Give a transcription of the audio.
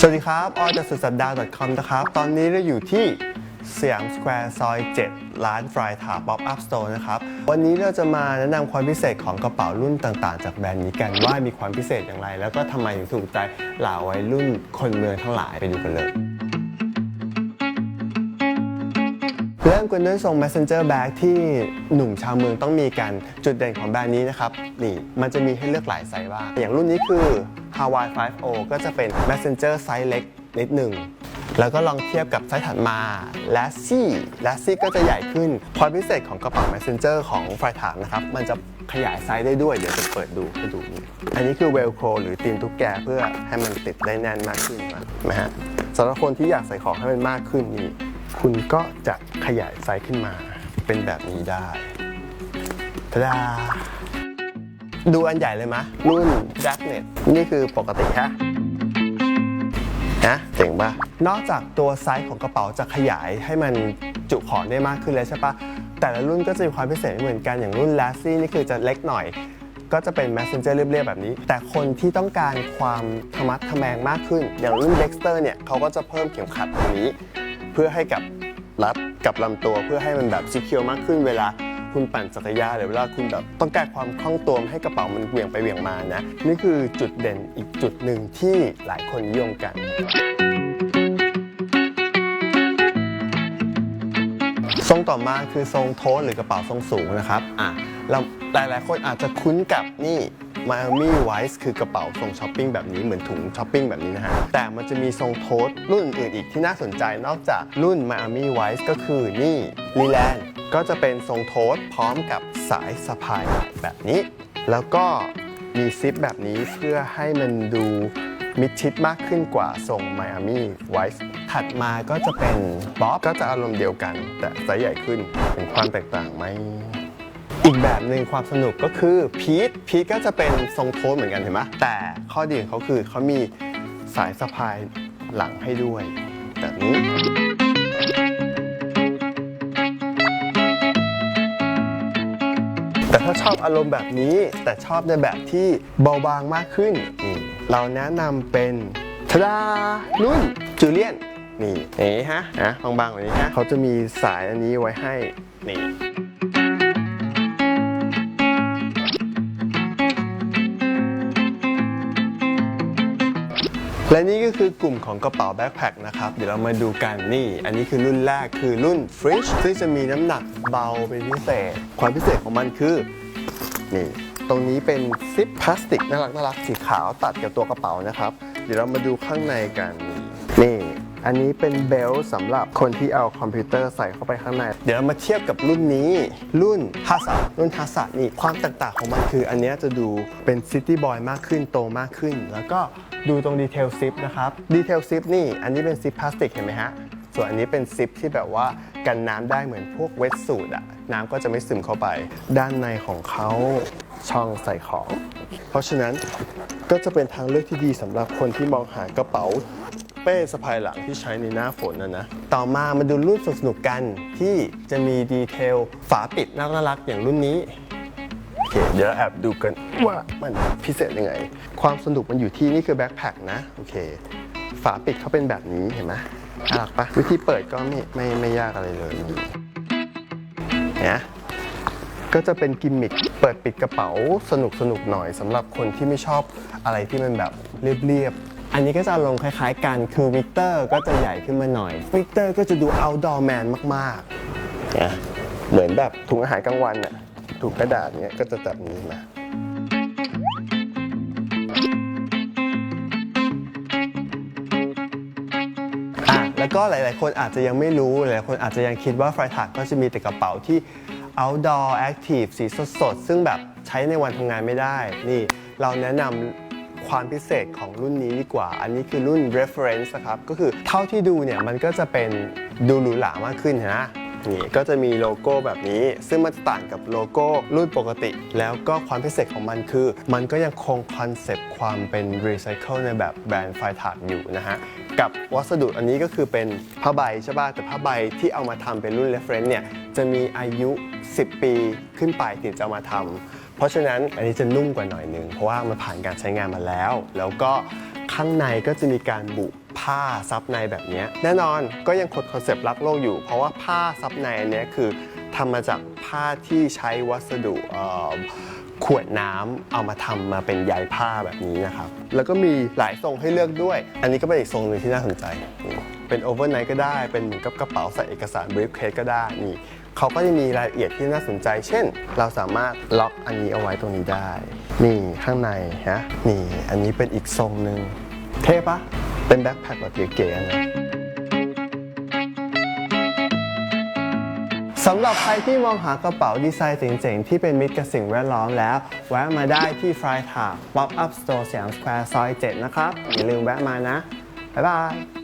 สวัสดีครับ ออยจากสุดสัปดาห์ .com นะครับ ตอนนี้เราอยู่ที่สยามสแควร์ซอย 7 ร้านฟรายถาป๊อปอัพสโตร์นะครับ วันนี้เราจะมาแนะนำความพิเศษของกระเป๋ารุ่นต่างๆ จากแบรนด์นี้กันว่ามีความพิเศษอย่างไร แล้วก็ทำไมถึงถูกใจเหล่าวัยรุ่นคนเมืองทั้งหลายไปดูกันเลยเริ่มกันด้วยทรง messenger bag ที่หนุ่มชาวเมืองต้องมีกันจุดเด่นของแบรนด์นี้นะครับนี่มันจะมีให้เลือกหลายไซส์บ้าอย่างรุ่นนี้คือ Hawaii 5O ก็จะเป็น messenger ไซส์เล็กนิดหนึ่ง แล้วก็ลองเทียบกับไซส์ถัดมา l a s s i l a s s i ก็จะใหญ่ขึ้น ความพิเศษของกระเป๋า messenger ของไฟถามนะครับ มันจะขยายไซส์ได้ด้วย เดี๋ยวจะเปิดดูให้ดูนี่อันนี้คือ velcro หรือตีนตุ๊กแกเพื่อให้มันติดได้แน่นมากขึ้นนะฮะสำหรับคนที่อยากใส่ของให้มันมากขึ้นนี่คุณก็จะขยายไซส์ขึ้นมาเป็นแบบนี้ได้ทะ ดูอันใหญ่เลยมะ รุ่น d a r k n e t นี่คือปกติฮะนะเจ๋งปะนอกจากตัวไซส์ของกระเป๋าจะขยายให้มันจุของได้มากขึ้นแล้วใช่ปะแต่ละรุ่นก็จะมีความพิเศษไม่เหมือนกันอย่างรุ่น l a s s i นี่คือจะเล็กหน่อย ก็จะเป็น messenger เรียบๆแบบนี้ แต่คนที่ต้องการความธรรมัดทแมงมากขึ้น อย่างรุ่น Dexter เนี่ยเขาก็จะเพิ่มเข็มขัดตรงนี้ เพื่อให้กับรัดกับลำตัวเพื่อให้มันแบบซีเคียวมากขึ้นเวลา คุณปั่นจักรยานหรือเวลาคุณแบบต้องการความคล่องตัวให้กระเป๋ามันเหวี่ยงไปเหวี่ยงมานะ นี่คือจุดเด่นอีกจุดหนึ่งที่หลายคนนิยมกัน ทรงต่อมาคือทรงโทสหรือกระเป๋าทรงสูงนะครับอะเราหลายๆคนอาจจะคุ้นกับนี่ Miami Vice คือกระเป๋าทรงช้อปปิ้งแบบนี้เหมือนถุงช้อปปิ้งแบบนี้นะฮะ แต่มันจะมีทรงโทสรุ่นอื่นอีกที่น่าสนใจนอกจากรุ่น Miami Vice ก็คือนี่ l e l a n d ก็จะเป็นทรงโทสพร้อมกับสายสะพายแบบนี้ แล้วก็มีซิปแบบนี้เพื่อให้มันดูมิดชิดมากขึ้นกว่าทรง Miami Vice ถัดมาก็จะเป็นบ๊อบก็จะอารมณ์เดียวกัน แต่ไซส์ใหญ่ขึ้นเป็นความแตกต่างไหมอีกแบบหนึ่งความสนุกก็คือพีทพีทก็จะเป็นทรงโทสเหมือนกันเห็นไหมแต่ข้อดีของเขาคือเขามีสายสะพายหลังให้ด้วย แบบนี้แต่ถ้าชอบอารมณ์แบบนี้แต่ชอบในแบบที่เบาบางมากขึ้นนี่เราแนะนำเป็นทาดารุ่นจูเลียน นี่นี่ฮะนะบางๆแบบนี้ฮะเขาจะมีสายอันนี้ไว้ให้นี่และนี่ก็คือกลุ่มของกระเป๋าแบ็คแพคนะครับ เดี๋ยวเรามาดูกันนี่ อันนี้คือรุ่นแรกคือรุ่น Fridge ซึ่งจะมีน้ำหนักเบาเป็นพิเศษ ความพิเศษของมันคือ นี่ ตรงนี้เป็นซิปพลาสติกน่ารักน่ารักสีขาวตัดกับตัวกระเป๋านะครับ เดี๋ยวเรามาดูข้างในกันนี่ อันนี้เป็นเบลสำหรับคนที่เอาคอมพิวเตอร์ใส่เข้าไปข้างใน เดี๋ยวมาเทียบกับรุ่นนี้รุ่นฮาสะรุ่นฮาสะนี่ความแตกต่างของมันคืออันนี้จะดูเป็นซิตี้บอยมากขึ้นโตมากขึ้น แล้วก็ดูตรงดีเทลซิปนะครับดีเทลซิปนี่อันนี้เป็นซิปพลาสติกเห็นไหมฮะส่วนอันนี้เป็นซิปที่แบบว่ากันน้ำได้เหมือนพวกเวทสูตรอะน้ำก็จะไม่ซึมเข้าไป ด้านในของเขาช่องใส่ของ เพราะฉะนั้นก็จะเป็นทางเลือกที่ดีสำหรับคนที่มองหากระเป๋า เป้สะพายหลังที่ใช้ในหน้าฝนนะนะ ต่อมามาดูรุ่นสนุกๆกันที่จะมีดีเทลฝาปิดน่ารักๆอย่างรุ่นนี้โอเคเดี๋ยวแอบดูกันว่ามันพิเศษยังไง ความสนุกมันอยู่ที่นี่คือแบ็คแพคนะโอเค ฝาปิดเขาเป็นแบบนี้เห็นไหมน่ารักปะวิธีเปิดก็ไม่ไม่ไม่ยากอะไรเลยเนี่นะก็จะเป็นกิมมิคเปิดปิดกระเป๋าสนุกสนุกหน่อยสำหรับคนที่ไม่ชอบอะไรที่มันแบบเรียบ อันนี้ก็จะลงคล้ายๆกันคือวิกเตอร์ก็จะใหญ่ขึ้นมาหน่อยวิกเตอร์ก็จะดู outdoor man มากๆนะเหมือนแบบถุงอาหารกลางวันน่ะถุงกระดาษเนี้ยก็จะแบบนี้มาอะแล้วก็หลาย ๆ คนอาจจะยังไม่รู้ หลายๆคนอาจจะยังคิดว่าไฟถักก็จะมีแต่กระเป๋าที่ outdoor active สีสด ๆ ซึ่งแบบใช้ในวันทำงานไม่ได้ นี่เราแนะนำ ความพิเศษของรุ่นนี้ดีกว่า อันนี้คือรุ่น reference นะครับ ก็คือเท่าที่ดูเนี่ยมันก็จะเป็นดูหรูหรามากขึ้นนะนี่ก็จะมีโลโก้แบบนี้ ซึ่งมันจะต่างกับโลโก้รุ่นปกติ แล้วก็ความพิเศษของมันคือ มันก็ยังคงคอนเซปต์ความเป็นรีไซเคิลในแบบแบรนด์ไฟถาดอยู่นะฮะ กับวัสดุอันนี้ก็คือเป็นผ้าใบใช่ป่ะแต่ผ้าใบที่เอามาทำเป็นรุ่น reference เนี่ยจะมีอายุ 10 ปีขึ้นไปถึงจะเอามาทำ เพราะฉะนั้นอันนี้จะนุ่มกว่าหน่อยนึงเพราะว่ามันผ่านการใช้งานมาแล้ว แล้วก็ข้างในก็จะมีการบุผ้าซับในแบบนี้แน่นอนก็ยังคดคอนเซปต์รักโลกอยู่ เพราะว่าผ้าซับในอันนี้คือทำมาจากผ้าที่ใช้วัสดุขวดน้ำเอามาทำมาเป็นใยผ้าแบบนี้นะครับ แล้วก็มีหลายทรงให้เลือกด้วย อันนี้ก็เป็นอีกทรงหนึ่งที่น่าสนใจ เป็นโอเวอร์ไนท์ก็ได้ เป็นเหมือนกับกระเป๋าใส่เอกสารบรีฟเคสก็ได้ นี่ เขาก็จะมีรายละเอียดที่น่าสนใจ เช่น เราสามารถล็อกอันนี้เอาไว้ตรงนี้ได้ นี่ข้างในฮะนี่อันนี้เป็นอีกทรงหนึ่งเท่ปะเป็นแบ็คแพคแบบเก๋ๆนะสำหรับใครที่มองหากระเป๋าดีไซน์เจ๋งๆ ที่เป็นมิตรกับสิ่งแวดล้อมแล้ว แวะมาได้ที่ Fry t a g Pop Up Store สยามสแควร์ซอย 7 นะครับ อย่าลืมแวะมานะ บ๊ายบาย